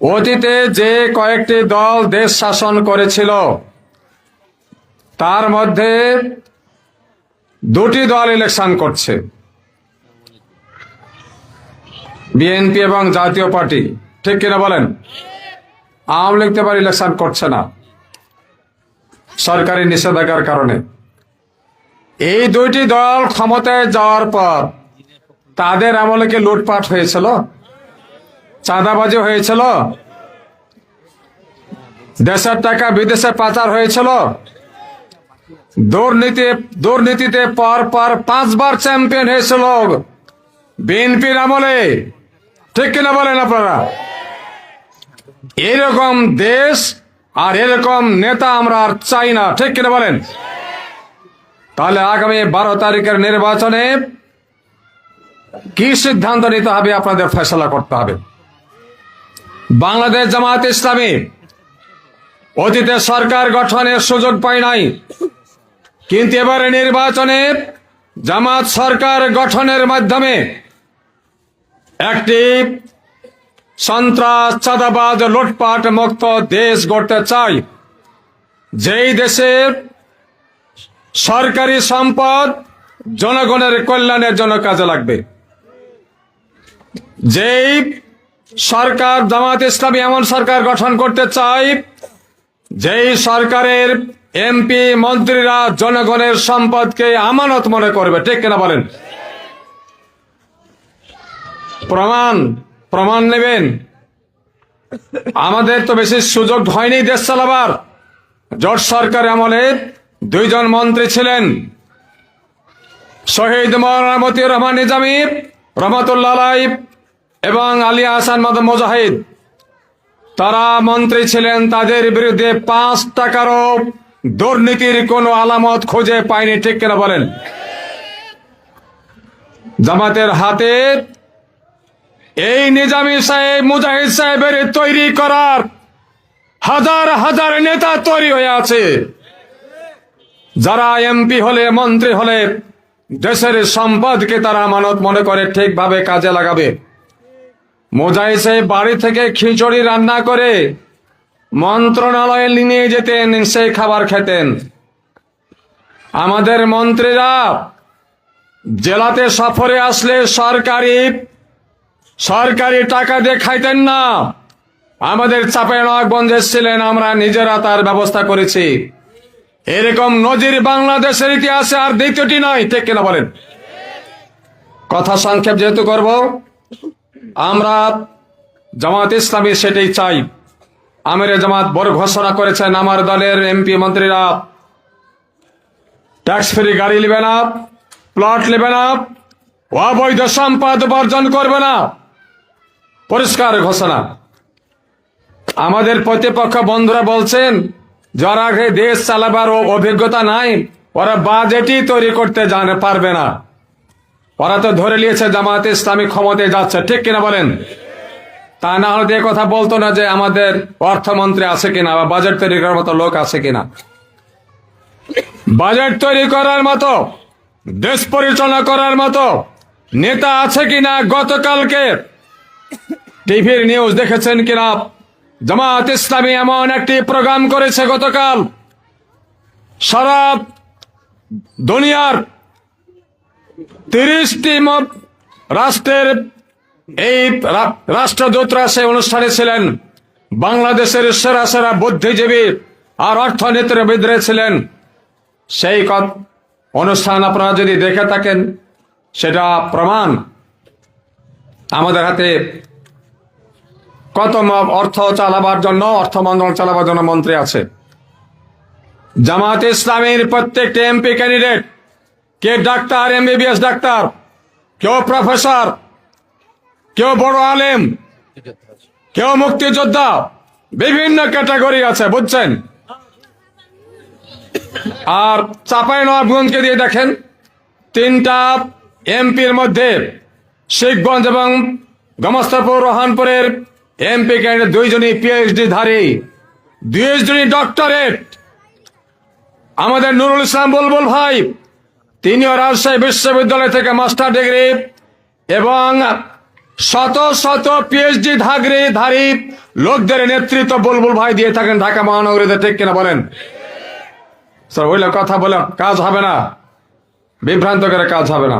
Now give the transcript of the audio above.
অতীতে যে কয়েকটি দল দেশ শাসন করেছিল, তার মধ্যে দুটি দল ইলেকশন করছে। বিএনপি এবং জাতীয় পার্টি। ঠিক কিনা বলেন? আওয়ামী লীগ তো ইলেকশন করছে না। সরকারি নিষেধাজ্ঞার কারণে। এই দুইটি দল ক্ষমতায় যাওয়ার পর তাদের আমলে কি লুটপাট হয়েছিল? চাঁদাবাজি হয়েছিল? দেশের টাকা বিদেশে পাচার হয়েছিল? দুর্নীতি, দুর্নীতিতে পর পর পাঁচবার চ্যাম্পিয়ন হয়েছিল বিএনপির আমলে। ঠিক কিনা বলেন আপনারা? এরকম দেশ আর এরকম নেতা আমরা আর চাই না। ঠিক কিনা বলেন? তাহলে আগামী বারো তারিখের নির্বাচনে কি সিদ্ধান্ত নিতে হবে আপনাদের ফেসলা করতে হবে? বাংলাদেশ জামাত ইসলামী। অতীতে সরকার গঠনের সুযোগ পায় নাই। কিন্তু এবারে নির্বাচনে জামাত সরকার গঠনের মাধ্যমে একটি সন্ত্রাস, চাঁদাবাজ, লুটপাট মুক্ত দেশ গড়তে চাই। যেই দেশের সরকারি সম্পদ জনগণের কল্যাণের জন্য কাজে লাগবে। যেই সরকার জামাত ইসলামী এমন সরকার গঠন করতে চাই যেই সরকারের এমপি মন্ত্রীরা জনগণের সম্পদকে আমানত মনে করবে। ঠিক কিনা বলেন? প্রমাণ প্রমাণ নেবেন। আমাদের তো বেশি সুযোগ হয়নি দেশ চালাবার। জোট সরকার আমলে দুইজন মন্ত্রী ছিলেন। শহীদ মৌলানা রহমান নিজামী, রহমতুল্লাহ এবং আলী হাসান মদ মুজাহিদ, তারা মন্ত্রী ছিলেন, তাদের বিরুদ্ধে পাঁচ টাকারও দুর্নীতির কোনো আলামত খুঁজে পায়নি, ঠিক কিনা বলেন? জামাতের হাতে এই নিজামি সাহেব, মুজাহিদ সাহেবের তৈরি করার হাজার হাজার নেতা তৈরি হয়ে আছে। যারা এমপি হলে, মন্ত্রী হলে, দেশের সম্পদকে তারা আমানত মনে করে ঠিকভাবে কাজে লাগাবে। মোজাহিদ সাহেব বাড়ি থেকে খিচুড়ি রান্না করে মন্ত্রণালয়ে নিয়ে যেতেন, সেই খাবার খেতেন। আমাদের মন্ত্রীরা জেলাতে সফরে আসলে সরকারি সরকারি টাকা দিয়ে খাইতেন না। আমাদের চাপে নগঞ্জে ছিলেন, আমরা নিজেরা তার ব্যবস্থা করেছি। এরকম নজির বাংলাদেশের ইতিহাসে আর দ্বিতীয়টি নয় ঠিক কিনা বলেন? কথা সংক্ষেপ যেহেতু করব আমরা জামাত ইসলামী সেটাই চাই। আমির জামাত বড় ঘোষণা করেছেন আমার দলের এমপি মন্ত্রীরা। ট্যাক্স ফ্রি গাড়ি নেবে না প্লট নেবে না, অবৈধ সম্পদ বর্জন করবে না। পরিষ্কার ঘোষণা। আমাদের প্রতিপক্ষ বন্ধুরা বলছেন, যারা দেশ চালাবার অভিজ্ঞতা নাই, ওরা বাজেটই তৈরি করতে জানে পারবে না। ওরা তো ধরে নিয়েছে জামাত ইসলামী ক্ষমতায় যাচ্ছে। ঠিক কিনা বলেন? তা না হলে দিয়ে কথা বলতো না যে আমাদের অর্থমন্ত্রী আছে কিনা বা বাজেট তৈরি করার মতো লোক আছে কিনা। বাজেট তৈরি করার মতো, দেশ পরিচালনা করার মতো নেতা আছে কিনা গতকালকে? টিভির নিউজ দেখেছেন কিনা? জামাত ইসলামী এমন একটি প্রোগ্রাম করেছে গতকাল। সারা দুনিয়ার তিরিশটি রাষ্ট্রের এই রাষ্ট্রদূতরা সেই অনুষ্ঠানে ছিলেন। বাংলাদেশের সেরা সেরা বুদ্ধিজীবী আর অর্থনীতিবিদরা ছিলেন। সেই অনুষ্ঠান আপনারা যদি দেখে থাকেন, সেটা প্রমাণ। আমাদের হাতে কত অর্থ চালাবার জন্য, অর্থ মন্ত্রণ চালাবার জন্য মন্ত্রী আছে। জামাত ইসলামের প্রত্যেকটি এমপি ক্যান্ডিডেট কে ডাক্তার এম এমবিবিএস ডাক্তার? কেউ প্রফেসর? কেউ বড় আলেম? কেউ মুক্তিযোদ্ধা? বিভিন্ন ক্যাটাগরি আছে, বুঝছেন? আর চাপাই নবাবগঞ্জকে দিয়ে দেখেন, তিনটা এমপির মধ্যে শিখগঞ্জ এবং গমস্তাপুর, রোহানপুরের এমপি ক্যান্ডিডেট দুইজনই পিএইচডি ধারী দুইজনই ডক্টরেট আমাদের নুরুল ইসলাম বুলবুল ভাই তিনিও রাজশাহী বিশ্ববিদ্যালয় থেকে মাস্টার ডিগ্রি এবং শত শত পিএইচডি ধাগরি ধারী লোকদের নেতৃত্ব বুলবুল ভাই দিয়ে থাকেন ঢাকা মহানগরীতে, ঠিক কিনা বলেন? স্যার ওইলে কথা বলে কাজ হবে না। বিভ্রান্ত করে কাজ হবে না।